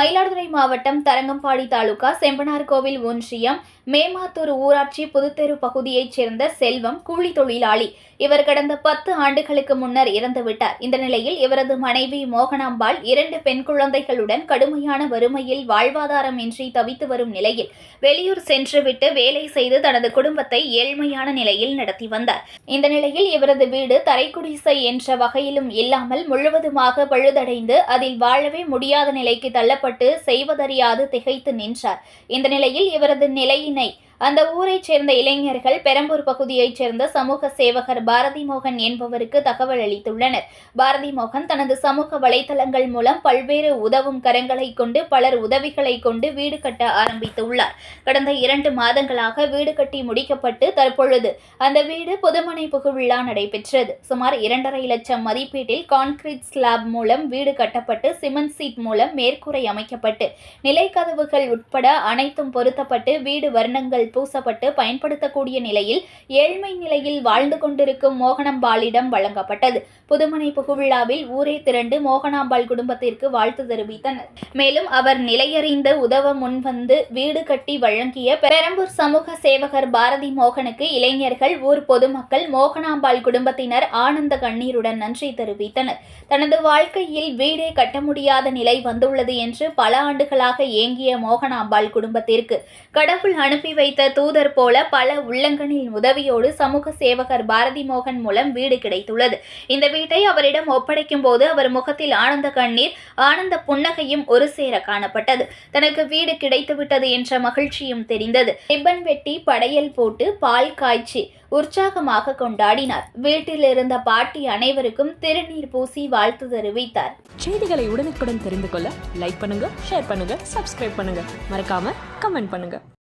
மயிலாடுதுறை மாவட்டம் தரங்கம்பாடி தாலுகா செம்பனார்கோவில் ஒன்றியம் மேமாத்தூர் ஊராட்சி புதுத்தெரு பகுதியைச் சேர்ந்த செல்வம் கூலி தொழிலாளி. இவர் கடந்த பத்து ஆண்டுகளுக்கு முன்னர் இறந்துவிட்டார். இந்த நிலையில் இவரது மனைவி மோகனாம்பாள் இரண்டு பெண் குழந்தைகளுடன் கடுமையான வறுமையில் வாழ்வாதாரமின்றி தவித்து வரும் நிலையில் வெளியூர் சென்றுவிட்டு வேலை செய்து தனது குடும்பத்தை ஏழ்மையான நிலையில் நடத்தி வந்தார். இந்த நிலையில் இவரது வீடு தரைக்குடிசை என்ற வகையிலும் இல்லாமல் முழுவதுமாக பழுதடைந்து அதில் வாழவே முடியாத நிலைக்கு தள்ளப்பட்டு செய்வதறியாது திகைத்து நின்றார். இந்த நிலையில் இவரது நிலையினை அந்த ஊரைச் சேர்ந்த இளைஞர்கள் பெரம்பூர் பகுதியைச் சேர்ந்த சமூக சேவகர் பாரதி மோகன் என்பவருக்கு தகவல் அளித்துள்ளனர். பாரதி மோகன் தனது சமூக வலைதளங்கள் மூலம் பல்வேறு உதவும் கரங்களை கொண்டு பலர் உதவிகளை கொண்டு வீடு கட்ட ஆரம்பித்துள்ளார். கடந்த இரண்டு மாதங்களாக வீடு கட்டி முடிக்கப்பட்டு தற்பொழுது அந்த வீடு புதுமனை புகுவிழா நடைபெற்றது. சுமார் இரண்டரை லட்சம் மதிப்பீட்டில் கான்கிரீட் ஸ்லாப் மூலம் வீடு கட்டப்பட்டு சிமெண்ட் சீட் மூலம் மேற்கூரை அமைக்கப்பட்டு நிலைக்கதவுகள் உட்பட அனைத்தும் பொருத்தப்பட்டு வீடு வர்ணங்கள் பூசப்பட்டு பயன்படுத்தக்கூடிய நிலையில் ஏழ்மை நிலையில் வாழ்ந்து கொண்டிருக்கும் மோகனாம்பாளிடம் வழங்கப்பட்டது. புதுமனை புகுவிழாவில் ஊரே திரண்டு மோகனாம்பாள் குடும்பத்திற்கு வாழ்த்து தெரிவித்தனர். மேலும் அவர் நிலையறிந்து உதவ முன்வந்து வீடு கட்டி வழங்கிய பெரம்பூர் சமூக சேவகர் பாரதி மோகனுக்கு இளைஞர்கள் ஊர் பொதுமக்கள் மோகனாம்பாள் குடும்பத்தினர் ஆனந்த கண்ணீருடன் நன்றி தெரிவித்தனர். தனது வாழ்க்கையில் வீடே கட்ட முடியாத நிலை வந்துள்ளது என்று பல ஆண்டுகளாக ஏங்கிய மோகனாம்பாள் குடும்பத்திற்கு கடவுள் அனுப்பி வைத்த தூதர் போல பல உள்ளங்களின் உதவியோடு சமூக சேவகர் பாரதி மோகன் மூலம் வீடு கிடைத்துள்ளது. இந்த வீட்டை அவரிடம் ஒப்படைக்கும் போது அவர் முகத்தில் ஆனந்த கண்ணீர் ஆனந்த புன்னகையும் ஒரு சேர காணப்பட்டது. தனக்கு வீடு கிடைத்துவிட்டது என்ற மகிழ்ச்சியும் தெரிந்தது. ரிப்பன் வெட்டி படையல் போட்டு பால் காய்ச்சி உற்சாகமாக கொண்டாடினார். வீட்டில் இருந்த பாட்டி அனைவருக்கும் திருநீர் பூசி வாழ்த்து தெரிவித்தார். செய்திகளை உடனுக்குடன் தெரிந்து கொள்ள லைக் பண்ணுங்க ஷேர் பண்ணுங்க சப்ஸ்கிரைப் பண்ணுங்க. மறக்காம கமெண்ட் பண்ணுங்க.